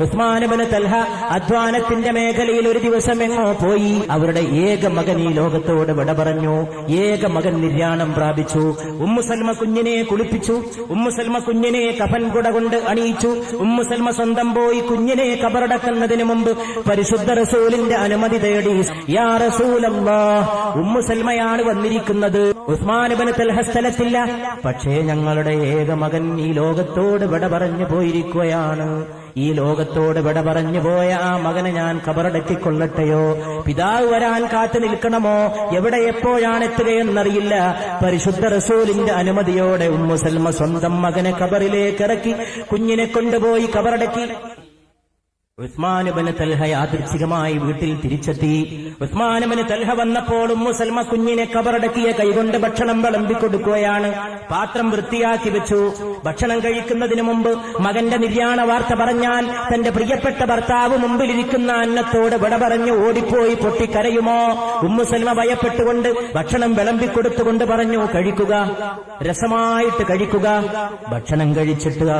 ഉസ്മാനബന് തൽഹ അധ്വാനത്തിന്റെ മേഖലയിൽ ഒരു ദിവസം എങ്ങോ പോയി. അവരുടെ ഏക മകൻ ഈ ലോകത്തോട് വിട പറഞ്ഞു. ഏക മകൻ നിര്യാണം പ്രാപിച്ചു. ഉമ്മുസൽമ കുഞ്ഞിനെ കുളിപ്പിച്ചു. ഉമ്മുസൽമ കുഞ്ഞിനെ കഫൻ കുട കൊണ്ട് അണിയിച്ചു. ഉമ്മുസൽമ സ്വന്തം പോയി കുഞ്ഞിനെ കബറടക്കുന്നതിന് മുമ്പ് പരിശുദ്ധ റസൂലിന്റെ അനുമതി തേടി യാ റസൂലല്ലാ ഉമ്മുസൽമയാണ് വന്നിരിക്കുന്നത്. ഉസ്മാനബന് തൽഹ സ്ഥലത്തില്ല. പക്ഷേ ഞങ്ങളുടെ ഏക മകൻ ഈ ലോകത്തോട് വിട പറഞ്ഞു പോയിരിക്കുകയാണ്. ഈ ലോകത്തോട് വിട പറഞ്ഞു പോയ ആ മകനെ ഞാൻ കബറടക്കിക്കൊള്ളട്ടെയോ? പിതാവ് വരാൻ കാത്തു നിൽക്കണമോ? എവിടെ എപ്പോഴാണ് എത്തുകയെന്നറിയില്ല. പരിശുദ്ധ റസൂലിന്റെ അനുമതിയോടെ ഉമ്മുസൽമ സ്വന്തം മകനെ കബറിലേക്ക് ഇറക്കി കുഞ്ഞിനെ കൊണ്ടുപോയി കബറടക്കി. ഉസ്മാനുബന് തൽഹ യാദൃച്ഛികമായി വീട്ടിൽ തിരിച്ചെത്തി. ഉസ്മാനബന് തൽഹ വന്നപ്പോൾ ഉമ്മു സൽമ കുഞ്ഞിനെ കബറടക്കിയ കൈകൊണ്ട് ഭക്ഷണം വിളമ്പി കൊടുക്കുകയാണ്. പാത്രം വൃത്തിയാക്കി വെച്ചു. ഭക്ഷണം കഴിക്കുന്നതിന് മുമ്പ് മകന്റെ നിര്യാണ വാർത്ത പറഞ്ഞാൽ തന്റെ പ്രിയപ്പെട്ട ഭർത്താവ് മുമ്പിലിരിക്കുന്ന അന്നത്തോട് വിട പറഞ്ഞു ഓടിപ്പോയി പൊട്ടിക്കരയുമോ? ഉമ്മുസൽമ ഭയപ്പെട്ടുകൊണ്ട് ഭക്ഷണം വിളമ്പി കൊടുത്തുകൊണ്ട് പറഞ്ഞു കഴിക്കുക. രസമായിട്ട് കഴിക്കുക. ഭക്ഷണം കഴിച്ചിട്ട്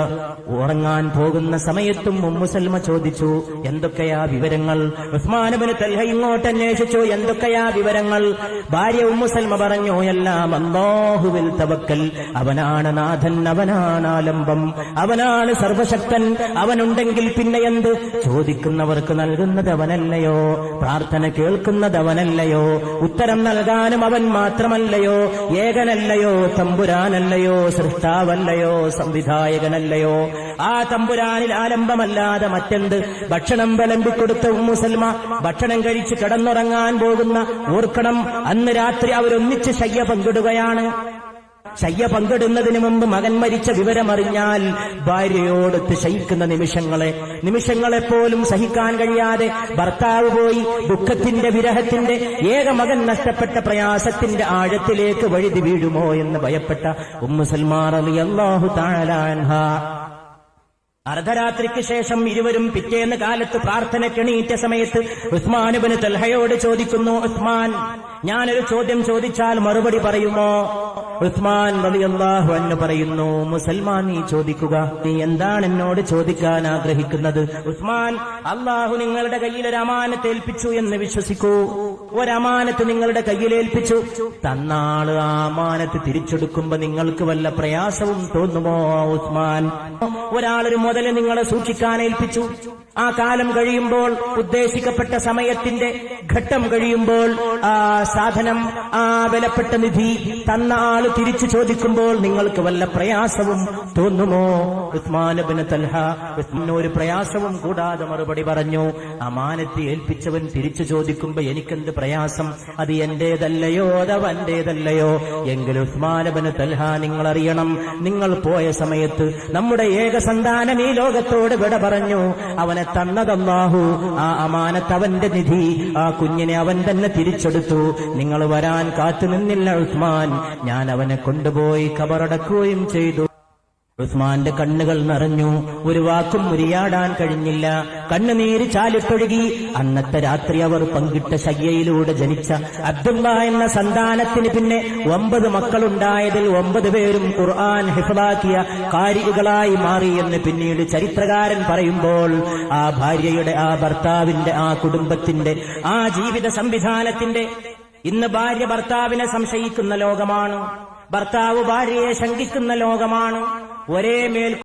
ഉറങ്ങാൻ പോകുന്ന സമയത്തും ഉമ്മു സൽമ ചോദിച്ചു എന്തൊക്കെയാ വിവരങ്ങൾ? ഉസ്മാനബിന് തൽഹ ഇങ്ങോട്ട് അന്വേഷിച്ചു. എന്തൊക്കെയാ വിവരങ്ങൾ? ഭാര്യ ഉമ്മുസൽമ പറഞ്ഞു എല്ലാം അല്ലാഹുവിൽ തവക്കൽ. അവനാണ് നാഥൻ അവനാണ് ആലംബം. അവനാണ് സർവശക്തൻ. അവനുണ്ടെങ്കിൽ പിന്നെ എന്ത്? ചോദിക്കുന്നവർക്ക് നൽകുന്നത് അവനല്ലയോ? പ്രാർത്ഥന കേൾക്കുന്നത് അവനല്ലയോ? ഉത്തരം നൽകാനും അവൻ മാത്രമല്ലയോ? ഏകനല്ലയോ? തമ്പുരാനല്ലയോ? സൃഷ്ടാവല്ലയോ? സംവിധായകനല്ലയോ? ആ തമ്പുരാനിൽ ആലംബമല്ലാതെ മറ്റെന്ത്? ഭക്ഷണം വിളമ്പിക്കൊടുത്ത ഉമ്മുസൽമ ഭക്ഷണം കഴിച്ച് കിടന്നുറങ്ങാൻ പോകുന്ന ഓർക്കണം അന്ന് രാത്രി അവരൊന്നിച്ച് ശയ്യ പങ്കിടുകയാണ്. ശയ്യ പങ്കിടുന്നതിന് മുമ്പ് മകൻ മരിച്ച വിവരമറിഞ്ഞാൽ ഭാര്യയോടൊത്ത് ശയിക്കുന്ന നിമിഷങ്ങളെ നിമിഷങ്ങളെപ്പോലും സഹിക്കാൻ കഴിയാതെ ഭർത്താവ് പോയി ദുഃഖത്തിന്റെ വിരഹത്തിന്റെ ഏക മകൻ നഷ്ടപ്പെട്ട പ്രയാസത്തിന്റെ ആഴത്തിലേക്ക് വഴുതി വീഴുമോ എന്ന് ഭയപ്പെട്ട ഉമ്മുസൽമാർ അലി അള്ളാഹു താഴാൻഹ അർദ്ധരാത്രിക്ക് ശേഷം ഇരുവരും പിറ്റേന്ന് കാലത്ത് പ്രാർത്ഥന എണീറ്റ സമയത്ത് ഉസ്മാനുബിന് തൽഹയോട് ചോദിക്കുന്നു ഉസ്മാൻ ഞാനൊരു ചോദ്യം ചോദിച്ചാൽ മറുപടി പറയുമോ? ഉസ്മാൻ റളിയല്ലാഹു അൻഹു പറയുന്നു മുസൽമാൻ നീ ചോദിക്കുക നീ എന്താണ് എന്നോട് ചോദിക്കാൻ ആഗ്രഹിക്കുന്നത്? ഉസ്മാൻ അള്ളാഹു നിങ്ങളുടെ കയ്യിൽ ഒരു അമാനത്ത് ഏൽപ്പിച്ചു എന്ന് വിശ്വസിക്കൂ. ഒരമാനത്ത് നിങ്ങളുടെ കയ്യിൽ ഏൽപ്പിച്ചു. തന്നാൾ ആ അമാനത്ത് തിരിച്ചെടുക്കുമ്പോ നിങ്ങൾക്ക് വല്ല പ്രയാസവും തോന്നുമോ ഉസ്മാൻ? ഒരാളൊരു മുതൽ നിങ്ങളെ സൂക്ഷിക്കാൻ ഏൽപ്പിച്ചു. ആ കാലം കഴിയുമ്പോൾ ഉദ്ദേശിക്കപ്പെട്ട സമയത്തിന്റെ ഘട്ടം കഴിയുമ്പോൾ ആ സാധനം ആ വിലപ്പെട്ട നിധി തന്ന തിരിച്ചു ചോദിക്കുമ്പോൾ നിങ്ങൾക്ക് വല്ല പ്രയാസവും തോന്നുമോ? ഉസ്മാനബിന് തൽഹ ഒരു പ്രയാസവും കൂടാതെ മറുപടി പറഞ്ഞു അമാനത്തെ ഏൽപ്പിച്ചവൻ തിരിച്ചു ചോദിക്കുമ്പോ എനിക്കെന്ത് പ്രയാസം? അത് എന്റേതല്ലയോ അതവന്റേതല്ലയോ എങ്കിൽ ഉസ്മാനബിന് തൽഹ നിങ്ങൾ അറിയണം നിങ്ങൾ പോയ സമയത്ത് നമ്മുടെ ഏക സന്താനം ഈ ലോകത്തോട് വിട പറഞ്ഞു. അവനെ തന്നതല്ലാഹു ആ അമാനത്ത് അവന്റെ നിധി ആ കുഞ്ഞിനെ അവൻ തന്നെ തിരിച്ചെടുത്തു. നിങ്ങൾ വരാൻ കാത്തു നിന്നില്ല ഉസ്മാൻ. ഞാൻ അവനെ കൊണ്ടുപോയി കബറടക്കുകയും ചെയ്തു. ഉസ്മാന്റെ കണ്ണുകൾ നിറഞ്ഞു. ഒരു വാക്കും മുരിയാടാൻ കഴിഞ്ഞില്ല. കണ്ണുനീര് ചാലിട്ടൊഴുകി അന്നത്തെ രാത്രി അവർ പങ്കിട്ട ശയ്യയിലൂടെ ജനിച്ച അബ്ദുള്ള എന്ന സന്താനത്തിന് പിന്നെ ഒമ്പത് മക്കളുണ്ടായതിൽ ഒമ്പത് പേരും ഖുർആൻ ഹിഫലാക്കിയ കാരികളായി മാറി എന്ന് പിന്നീട് ചരിത്രകാരൻ പറയുമ്പോൾ ആ ഭാര്യയുടെ ആ ഭർത്താവിന്റെ ആ കുടുംബത്തിന്റെ ആ ജീവിത സംവിധാനത്തിന്റെ ഇന്ന് ഭാര്യ ഭർത്താവിനെ സംശയിക്കുന്ന ലോകമാണ്. ഭർത്താവ് ഭാര്യയെ ശങ്കിക്കുന്ന ലോകമാണ്. ഒരേ മേൽ